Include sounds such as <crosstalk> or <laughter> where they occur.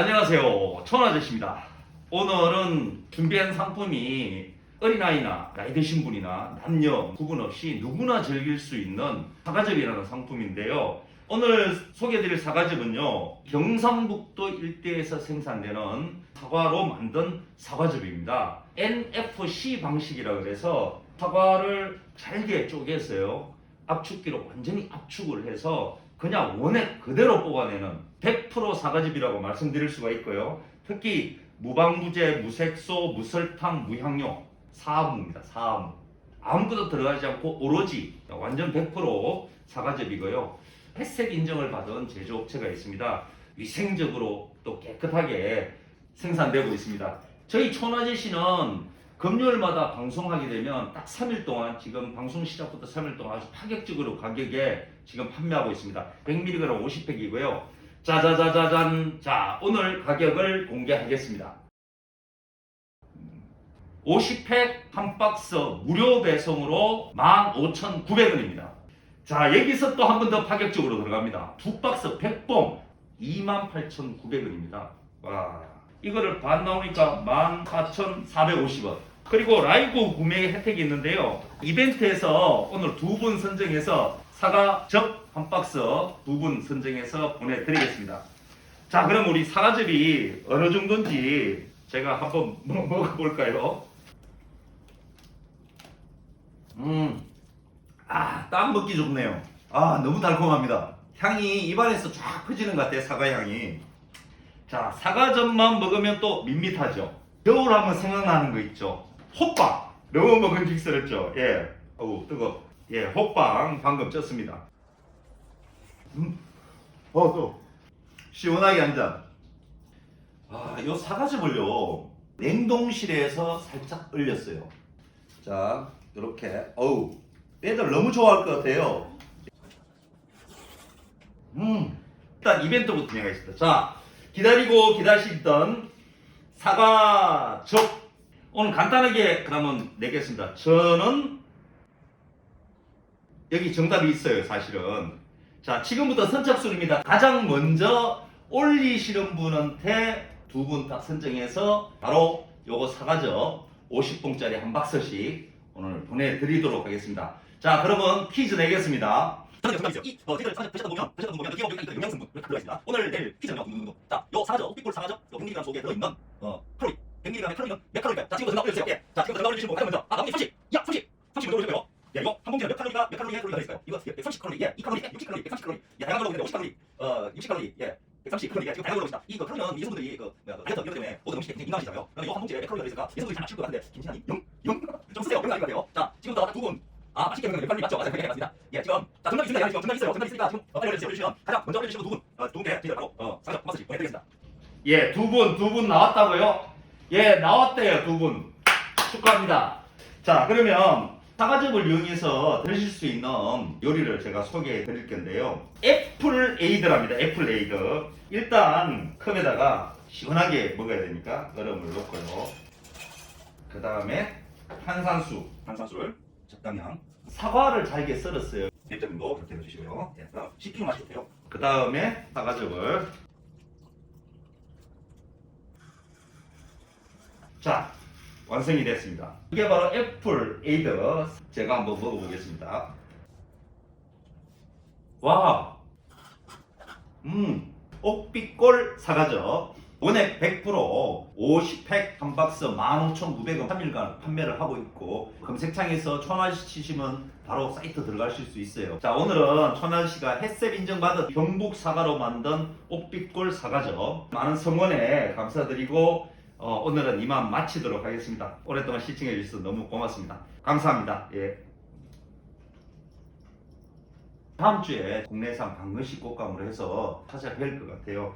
안녕하세요. 천아저씨입니다. 오늘은 준비한 상품이 어린아이나 나이 드신 분이나 남녀 구분 없이 누구나 즐길 수 있는 사과즙이라는 상품인데요. 오늘 소개해드릴 사과즙은요, 경상북도 일대에서 생산되는 사과로 만든 사과즙입니다. NFC 방식이라 그래서 사과를 잘게 쪼개서요, 압축기로 완전히 압축을 해서 그냥 원액 그대로 뽑아내는 100% 사과즙이라고 말씀드릴 수가 있고요. 특히 무방부제, 무색소, 무설탕, 무향료, 사무입니다. 사무. 아무것도 들어가지 않고 오로지 완전 100% 사과즙이고요. 햇색 인정을 받은 제조업체가 있습니다. 위생적으로 또 깨끗하게 생산되고 있습니다. 저희 천하제시는 금요일마다 방송하게 되면 딱 3일 동안 지금 방송 시작부터 3일 동안 아주 파격적으로 가격에 지금 판매하고 있습니다. 100mg 50팩이고요. 짜자자자잔. 자, 오늘 가격을 공개하겠습니다. 50팩 한 박스 무료 배송으로 15,900원입니다. 자, 여기서 또 한 번 더 파격적으로 들어갑니다. 두 박스 100봉 28,900원입니다. 와, 이거를 반 나오니까 14,450원. 그리고 라이브 구매 혜택이 있는데요. 이벤트에서 오늘 두 분 선정해서 사과즙 한 박스 두 분 선정해서 보내드리겠습니다. 자, 그럼 우리 사과즙이 어느 정도인지 제가 한번 <laughs> 먹- 먹어볼까요? 음, 아, 딱 먹기 좋네요. 아, 너무 달콤합니다. 향이 입안에서 쫙 퍼지는 것 같아요, 사과 향이. 자, 사과즙만 먹으면 또 밋밋하죠. 겨울 하면 생각나는 거 있죠. 호빵. 너무 먹음직스럽죠. 예. 어우, 뜨거. 예, 호빵 방금 쪘습니다. 음, 어, 또. 시원하게 한 잔. 아, 요 사과즙을요, 냉동실에서 살짝 얼렸어요. 자, 이렇게. 어우, 애들 너무 좋아할 것 같아요. 음, 일단 이벤트부터 진행하겠습니다. 자, 기다리고 기다리시던 사과즙. 오늘 간단하게 그러면 내겠습니다. 저는 여기 정답이 있어요, 사실은. 자, 지금부터 선착순입니다. 가장 먼저 올리시는 분한테 두 분 딱 선정해서 바로 요거 사과즙 50봉짜리 한 박스씩 오늘 보내드리도록 하겠습니다. 자, 그러면 퀴즈 내겠습니다. 저는 정답이죠. 이 어, 댓글 사진 표시하다 보면 표시하다 보면 기업 여기 영양 성분 이렇게 들어가 있습니다. 오늘 내일 퀴즈는요. 둥둥둥. 자, 요 사과즙, 삐꿀 사과즙, 요 100mg 속에 들어 있는 어 칼로리. 100mg의 칼로리는 몇 칼로리일까요? 자, 지금부터 정답 올려주세요. 예. 자, 지금부터 정답 올려주시는 분 가장 먼저. 아, 나머지 30. 야, 30. 30 정도 올려주세요. 예, 이거 한 봉지에 몇 칼로리가 몇 칼로리의 칼로리가 들어있어요? 이거 130 칼로리, 예, 2 칼로리, 60 칼로리, 130 칼로리, 예, 다양한 걸로 있는데 50 칼로리, 어, 60 칼로리, 예, 130 칼로리, 예, 지금 다양한 걸로 있습니다. 이거 칼로리는 이성분들이 그 뭐야, 그 다이어트 이런 것 때문에 모든 음식에 굉장히 민감하시잖아요. 그럼 이거 한 봉지에 몇 칼로리가 들어있을까? 이성분들이 잘 맞출 것 같은데 김신아님 영, 영, 좀 쓰세요. 영이 아닌 것 같아요. 자, 지금부터 딱두 분. 아, 맛있게 먹는 몇 칼로리 맞죠? 맞아요. 그게 맞습니다. 예, 지금 자, 정답이 있습니다. 지금 정답이 있어요. 정답이 있으니까 지금 어, 빨리 올려주세요. 올려주시면 가장 먼저 올려주시는 두 분, 어, 두 분께 저희가 바로 어, 한 박스씩 보내드리겠습니다. 예, 두 분, 두 분 나왔다고요? 예, 나왔대요, 두 분. 축하합니다. 자, 그러면 사과즙을 이용해서 드실 수 있는 요리를 제가 소개해 드릴 건데요. 애플 에이드랍니다. 애플 에이드. 일단 컵에다가 시원하게 먹어야 되니까 얼음을 넣고요. 그 다음에 탄산수. 탄산수를 적당량 사과를 잘게 썰었어요. 1 정도 그렇게 넣어주시고요. 예, 그다음 씹히는 맛이 좋대요. 그 다음에 사과즙을 자 완성이 됐습니다 이게 바로 애플 에이드 제가 한번 먹어보겠습니다 와 음, 옥빛골 사과즙 원액 100% 50팩 한 박스 15,900원 3일간 판매를 하고 있고 검색창에서 천화시 치시면 바로 사이트 들어가실 수 있어요. 자 오늘은 천화시가 햇셉 인정받은 경북 사과로 만든 옥빛골 사과즙 많은 성원에 감사드리고 어, 오늘은 이만 마치도록 하겠습니다. 오랫동안 시청해 주셔서 너무 고맙습니다. 감사합니다. 예. 다음 주에 국내산 방글식 꽃감으로 해서 찾아뵐 것 같아요.